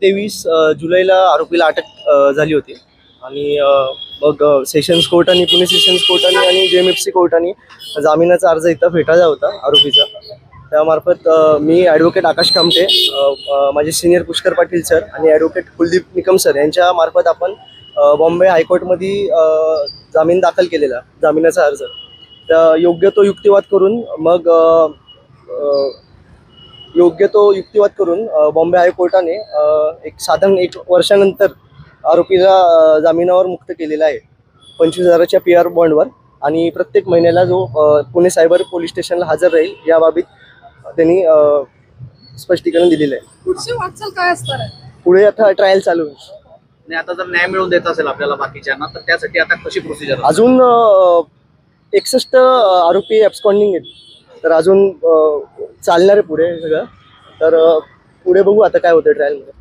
तेवीस जुलैला आरोपीला अटक झाली होती. आणि मग सेशन्स कोर्टाने पुणे सेशन्स कोर्टाने आणि जे एम एफ सी कोर्टाने जामिनाचा अर्ज इथं फेटाळला होता आरोपीचा. त्यामार्फत मी ॲडव्होकेट आकाश कामटे माझे सिनियर पुष्कर पाटील सर आणि ॲडव्होकेट कुलदीप निकम सर यांच्या मार्फत आपण बॉम्बे हायकोर्टमध्ये जामीन दाखल केलेला जामिनाचा अर्ज. तर योग्य तो युक्तिवाद करून मग योग्य तो युक्तिवाद करून बॉम्बे हायकोर्टाने एक साधारण एक वर्षानंतर आरोपीला जामिनावर मुक्त केलेला आहे. पंचवीस हजाराच्या पी आर बॉन्डवर आणि प्रत्येक महिन्याला जो पुणे सायबर पोलीस स्टेशनला हजर राहील याबाबत त्यांनी अ, स्पष्टीकरण दिलेलं आहे. पुढची वाटचाल काय असणार आहे? पुढे आता ट्रायल चालू आहे आणि आता जर न्याय मिळवून देत असेल आपल्याला बाकीच्यांना तर त्यासाठी आता कशी प्रोसिजर अजून एकसष्ट आरोपी ॲब्स्कॉन्डिंग आहेत. तर अजून चालणार आहे पुढे सगळं. तर पुढे बघू आता काय होतं ट्रायलमध्ये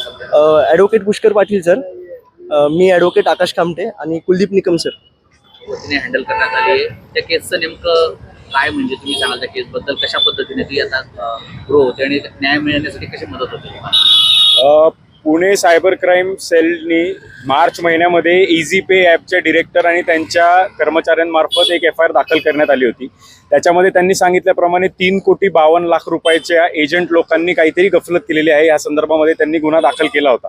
सध्या? ॲडव्होकेट पुष्कर पाटील सर मी ॲडव्होकेट आकाश कामटे आणि कुलदीप निकम सर पद्धतीने हँडल करण्यात आली आहे. त्या केसचं नेमकं काय म्हणजे तुम्ही सांगाल त्या केसबद्दल कशा पद्धतीने ती आता ग्रो होते आणि न्याय मिळण्यासाठी कशी मदत होते पुणे सायबर क्राईम सेलनी मार्च महिन्यामध्ये इझी पे ॲपचे डिरेक्टर आणि त्यांच्या कर्मचाऱ्यांमार्फत एक एफ आय आर दाखल करण्यात आली होती. त्याच्यामध्ये त्यांनी सांगितल्याप्रमाणे तीन कोटी बावन्न लाख रुपयाच्या एजंट लोकांनी काहीतरी गफलत केलेली आहे. या संदर्भामध्ये त्यांनी गुन्हा दाखल केला होता.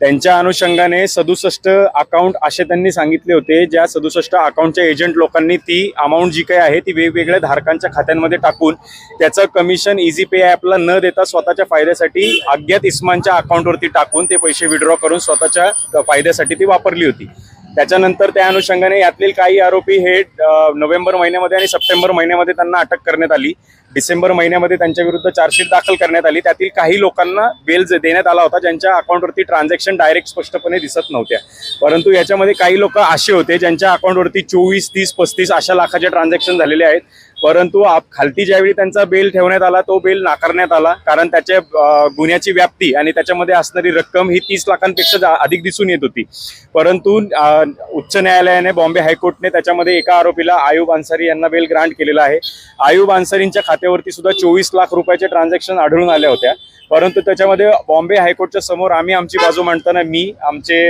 त्यांच्या अनुषंगाने सदुसष्ट अकाउंट असे त्यांनी सांगितले होते. ज्या सदुसष्ट अकाउंटच्या एजंट लोकांनी ती अमाऊंट जी काही आहे ती वेगवेगळ्या धारकांच्या खात्यांमध्ये टाकून त्याचं कमिशन इझी पे ॲपला न देता स्वतःच्या फायद्यासाठी अज्ञात इस्मानच्या अकाउंटवरती टाकून ते पैसे विड्रॉ करून स्वतःच्या फायद्यासाठी ती वापरली होती. त्याच्यानंतर त्या अनुषंगाने यातील काही आरोपी हे नोव्हेंबर महिन्यामध्ये आणि सप्टेंबर महिन्यामध्ये त्यांना अटक करण्यात आली. डिसेंबर महिन्यामध्ये त्यांच्या विरुद्ध चार्जशीट दाखल करण्यात आली. त्यातील काही लोकांना बेल देण्यात आला होता ज्यांच्या अकाउंटवरती ट्रान्झॅक्शन डायरेक्ट स्पष्टपणे दिसत नव्हत्या. परंतु याच्यामध्ये काही लोक असे होते ज्यांच्या अकाउंटवरती चोवीस तीस पस्तीस अशा लाखाचे ट्रान्झॅक्शन झालेले आहेत. परंतु आप खालती ज्यावेळी त्यांचा बेल ठेवण्यात आला तो बेल नाकारण्यात आला. कारण त्याच्या गुन्ह्याची व्याप्ती आणि त्याच्यामध्ये असणारी रक्कम ही तीस लाखांपेक्षा अधिक दिसून येत होती. परंतु उच्च न्यायालयाने बॉम्बे हायकोर्टने त्याच्यामध्ये एका आरोपीला आयुब अन्सारी यांना बेल ग्रांट केलेला आहे. आयुब अन्सारींच्या खात्यावरती सुद्धा चोवीस लाख रुपयाचे ट्रान्झॅक्शन आढळून आल्या होत्या. परंतु त्याच्यामध्ये बॉम्बे हायकोर्टच्या समोर आम्ही आमची बाजू मांडताना मी आमचे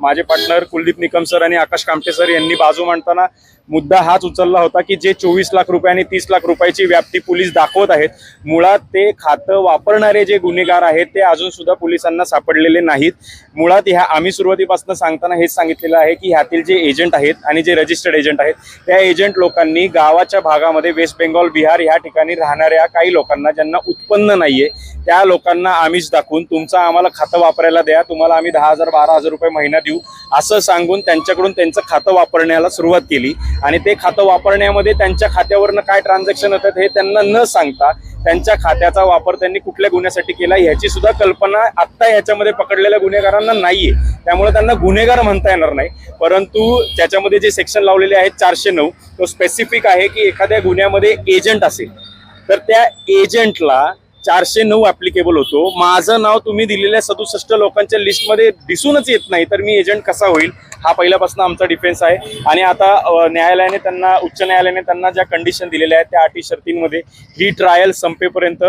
माझे पार्टनर कुलदीप निकम सर आणि आकाश कामटे सर यांनी बाजू मांडताना मुद्दा हाच उचलला होता की जे चोवीस लाख रुपये आणि तीस लाख रुपयाची व्याप्ती पोलीस दाखवत आहेत मुळात ते खातं वापरणारे जे गुन्हेगार आहेत ते अजून सुद्धा पोलिसांना सापडलेले नाहीत. मुळात ह्या आम्ही सुरुवातीपासून सांगताना हेच सांगितलेलं आहे की ह्यातील जे एजंट आहेत आणि जे रजिस्टर्ड एजंट आहेत त्या एजंट लोकांनी गावाच्या भागामध्ये वेस्ट बेंगॉल बिहार या ठिकाणी राहणाऱ्या काही लोकांना ज्यांना उत्पन्न नाहीये त्या लोकांना आमिष दाखवून तुमचं आम्हाला खातं वापरायला द्या तुम्हाला आम्ही दहा हजार बारा हजार रुपये महिना देऊ असं सांगून त्यांच्याकडून त्यांचं खातं वापरण्याला सुरुवात केली. आणि ते खातं वापरण्यामध्ये त्यांच्या खात्यावरनं काय ट्रान्झॅक्शन होतात हे त्यांना न सांगता त्यांच्या खात्याचा वापर त्यांनी कुठल्या गुन्ह्यासाठी केला ह्याची सुद्धा कल्पना आत्ता ह्याच्यामध्ये पकडलेल्या गुन्हेगारांना नाहीये. त्यामुळे त्यांना गुन्हेगार म्हणता येणार नाही. परंतु त्याच्यामध्ये जे सेक्शन लावलेले आहेत चारशे नऊ तो स्पेसिफिक आहे की एखाद्या गुन्ह्यामध्ये एजंट असेल. तर त्या एजंटला चारशे नऊ ऍप्लिकेबल होतो. माझं नाव तुम्ही दिलेल्या सदुसष्ट लोकांच्या लिस्टमध्ये दिसूनच येत नाही. तर मी एजंट कसा होईल? हा पहिल्यापासून आमचा डिफेन्स आहे. आणि आता न्यायालयाने त्यांना उच्च न्यायालयाने त्यांना ज्या कंडिशन दिलेल्या आहेत त्या अटी शर्तींमध्ये ही ट्रायल संपेपर्यंत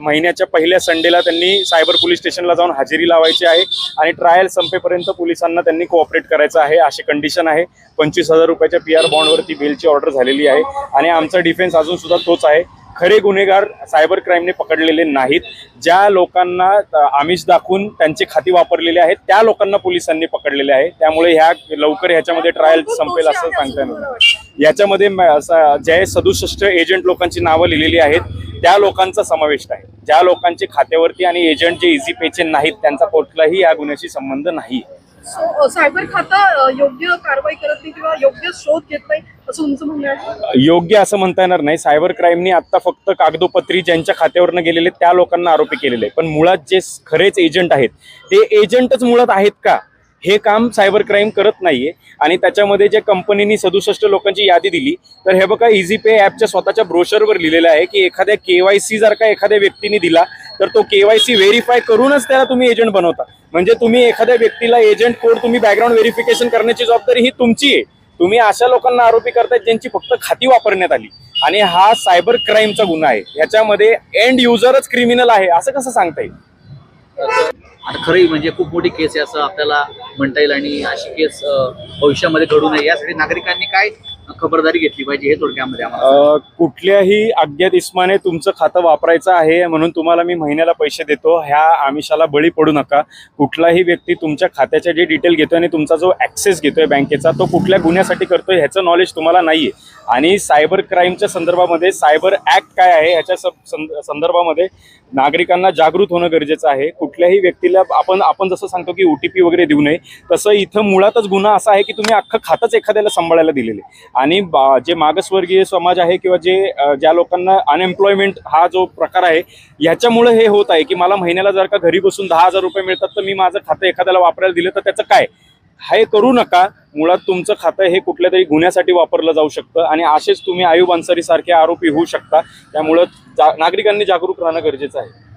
महिन्याच्या पहिल्या संडेला त्यांनी सायबर पोलीस स्टेशनला जाऊन हजेरी लावायची आहे. आणि ट्रायल संपेपर्यंत पोलिसांना त्यांनी कोऑपरेट करायचं आहे अशी कंडिशन आहे. पंचवीस हजार रुपयाच्या पी आर बॉन्डवरती बेलची ऑर्डर झालेली आहे. आणि आमचा डिफेन्स अजून सुद्धा तोच आहे. खरे गुन्हेगार सायबर क्राईमने पकडलेले नाहीत. ज्या लोकांना आमिष दाखवून त्यांचे खाती वापरलेले आहेत त्या लोकांना पोलिसांनी पकडलेले आहे. त्यामुळे ह्या लवकर ह्याच्यामध्ये ट्रायल संपेल असं सांगता येणार याच्यामध्ये असं जे सदुसष्ट एजंट लोकांची नावं लिहिलेली आहेत. त्या लोकांचा समावेश आहे. ज्या लोकांचे खात्यावरती आणि एजंट जे इझी पेचे नाहीत त्यांचा कुठलाही या गुन्ह्याशी संबंध नाही. सायबर खातं योग्य कारवाई करत नाही किंवा योग्य शोध घेत नाही असं तुमचं म्हणणं आहे? योग्य असं म्हणता येणार नाही. सायबर क्राईमनी आता फक्त कागदोपत्री ज्यांच्या खात्यावरनं गेलेले त्या लोकांना आरोपी केलेले आहे. पण मुळात जे खरेच एजंट आहेत ते एजंटच मुळात आहेत का? हे काम सायबर क्राईम करत नाहीये. आणि त्याच्यामध्ये जे कंपनीनी सदुसष्ट लोकांची यादी दिली तर हे बघा इझी पे ॲपच्या स्वतःच्या ब्रोशरवर लिहिलेलं आहे की एखाद्या केवायसी जर का एखाद्या व्यक्तीने दिला तर तो केवायसी व्हेरीफाय करूनच त्याला तुम्ही एजंट बनवता. म्हणजे तुम्ही एखाद्या व्यक्तीला एजंट कोड तुम्ही बॅकग्राऊंड व्हेरिफिकेशन करण्याची जबाबदारी ही तुमची आहे. तुम्ही अशा लोकांना आरोपी करतायत ज्यांची फक्त खाती वापरण्यात आली. आणि हा सायबर क्राईमचा गुन्हा आहे. ह्याच्यामध्ये एंड युजरच क्रिमिनल आहे. असं कसं सांगता येईल? आता खरंही म्हणजे खूप मोठी केस आहे असं आपल्याला म्हणता येईल आणि अशी केस भविष्यामध्ये घडू नये. यासाठी नागरिकांनी काय खबरदारी घेतली पाहिजे हे थोडक्यामध्ये आम्हाला कुठल्याही अज्ञात इस्माने तुमचं खातं वापरायचं आहे म्हणून तुम्हाला मी महिन्याला पैसे देतो. ह्या आमिषाला बळी पडू नका. कुठलाही व्यक्ती तुमच्या खात्याचे जे डिटेल घेतोय आणि तुमचा जो ॲक्सेस घेतोय बँकेचा तो कुठल्या गुन्ह्यासाठी करतोय ह्याचं नॉलेज तुम्हाला नाहीये. आणि सायबर क्राईमच्या संदर्भामध्ये सायबर ॲक्ट काय आहे ह्याच्या संदर्भामध्ये नागरिकांना जागृत होणं गरजेचं आहे. कुठल्याही व्यक्तीला आपण आपण जसं सांगतो की ओ टी पी वगैरे देऊ नये तसं इथं मुळातच गुन्हा असा आहे की तुम्ही अख्खं खातंच एखाद्याला सांभाळायला दिलेले आणि बा- जे मागासवर्गीय समाज आहे किंवा जे ज्या लोकांना अनएम्प्लॉयमेंट हा जो प्रकार आहे ह्याच्यामुळे हे होत आहे की मला महिन्याला जर का घरी बसून दहा हजार रुपये मिळतात तर मी माझं खातं एखाद्याला वापरायला दिलं तर त्याचं काय? हे करू नका. मुळात तुमचं खातं हे कुठल्या तरी गुन्ह्यासाठी वापरलं जाऊ शकतं आणि असेच तुम्ही आयुब अन्सारी सारखे आरोपी होऊ शकता. त्यामुळं जा नागरिकांनी जागरूक राहणं गरजेचं आहे.